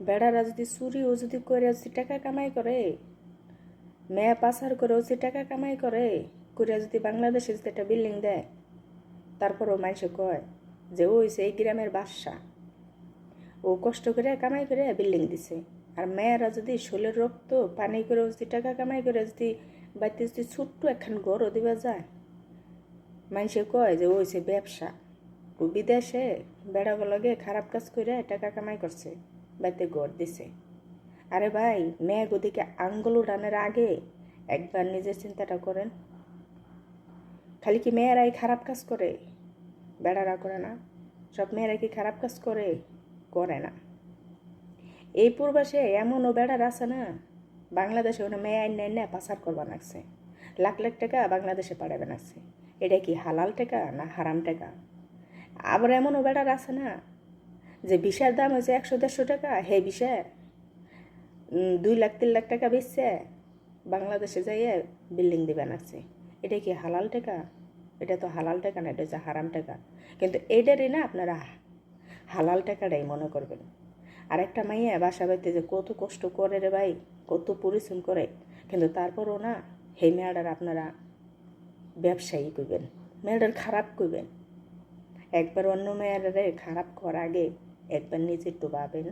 বেড়ারা যদি চুরিও যদি করে যদি টাকা কামাই করে, মেয়ে পাচার করে যদি টাকা কামাই করে করে যদি বাংলাদেশে যদি একটা বিল্ডিং দেয়, তারপরও মানুষে কয় যে ওই সেই গ্রামের বাদশা ও কষ্ট করে কামাই করে বিল্ডিং দিছে। আর মেয়েরা যদি শোলের রক্ত, পানি করে যদি টাকা কামাই করে যদি বাড়িতে যদি ছোট্ট একখান গরও দিবা যায়, মানুষে কয় যে ওই সে ব্যবসা। ও বিদেশে বেড়াগুলোকে খারাপ কাজ করে টাকা কামাই করছে। বাড়িতে গড় দিছে। আরে ভাই, মেয়ে ওদিকে আঙ্গুল উড়ানোর আগে একবার নিজের চিন্তাটা করেন। খালি কি মেয়েরাই খারাপ কাজ করে? বেড়ারা করে না। সব মেয়েরা কি খারাপ কাজ করে? করে না। এই পূর্বাসে এমনও বেড়ার আছে না, বাংলাদেশে ওনা মেয়ে আইন না, পাচার করবা লাগছে লাখ লাখ টাকা বাংলাদেশে পাঠাবে লাগছে এটা কি হালাল টাকা না হারাম টাকা? আবার এমনও বেড়ার আছে না যে বিষের দাম হয়েছে একশো দেড়শো টাকা, হে বিষে দুই লাখ, তিন লাখ টাকা বেচছে, বাংলাদেশে যাইয়ে বিল্ডিং দিবে লাগছে এটা কি হালাল টাকা? এটা তো হালাল টাকা না, এটা হচ্ছে হারাম টাকা। কিন্তু এইটারই না আপনারা হালাল টাকাটাই মনে করবেন। আর একটা মাইয়া বাসা বাড়িতে যে কত কষ্ট করে রে ভাই, কত পরিশ্রম করে, কিন্তু তারপরও না সেই মেয়েটার আপনারা ব্যবসায়ী করবেন মেয়েটার খারাপ করবেন একবার অন্য মেয়েরারে খারাপ করার আগে একবার নিজে একটু ভাবেন